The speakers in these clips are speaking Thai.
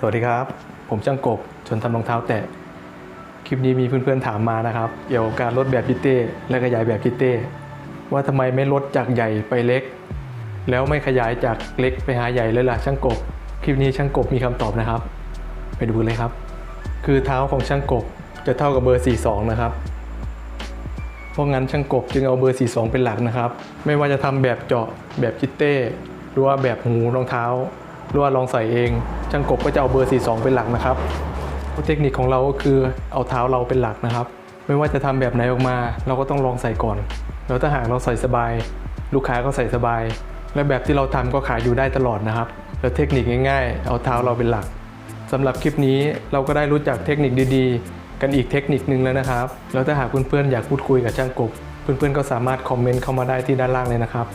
สวัสดีครับ ผมช่างกบชนทำรองเท้าแตะ คลิปนี้มีเพื่อนๆถามมานะครับ เกี่ยวกับการลดแบบพิเต้และขยายแบบพิเต้ ว่าทำไมไม่ลดจากใหญ่ไปเล็ก แล้วไม่ขยายจากเล็กไปหาใหญ่เลยล่ะช่างกบ คลิปนี้ช่างกบมีคำตอบนะครับ ไปดูเลยครับ คือเท้าของช่างกบจะเท่ากับเบอร์ 42 นะครับ เพราะงั้นช่างกบจึงเอาเบอร์ 42 เป็นหลักนะครับ ไม่ว่าจะทำแบบเจาะแบบจิตเต้ หรือว่าแบบหูรองเท้า หรือว่าลองใส่เองช่างกบก็จะเอาเบอร์ 42 เป็นหลักนะครับเทคนิคของเราก็คือเอาเท้าเราเป็นหลักนะครับ ไม่ว่าจะทำแบบไหนออกมา เราก็ต้องลองใส่ก่อน แล้วถ้าหากเราใส่สบาย ลูกค้าก็ใส่สบาย และแบบที่เราทำก็ขายอยู่ได้ตลอดนะครับ แล้วเทคนิคง่าย ๆ เอาเท้าเราเป็นหลักสำหรับคลิปนี้เราก็ได้รู้จักเทคนิคดีๆ กันอีกเทคนิคนึงแล้วนะครับ แล้วถ้าหากเพื่อนๆอยากพูดคุยกับช่างกบ เพื่อนๆก็สามารถคอมเมนต์เข้ามาได้ที่ด้านล่างเลยนะครับ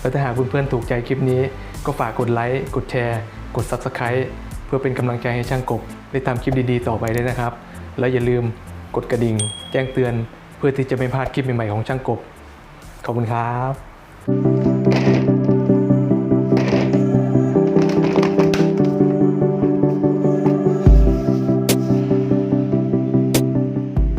แล้วถ้าหากเพื่อนๆถูกใจคลิปนี้ ก็ฝากกดไลค์กดแชร์ กด Subscribe เพื่อเป็นกำลังใจให้ช่างกบ ได้ทำคลิปดีๆ ต่อไปด้วยนะครับ และอย่าลืมกดกระดิ่ง แจ้งเตือน เพื่อที่จะไม่พลาดคลิปใหม่ๆของช่างกบ ขอบคุณครับ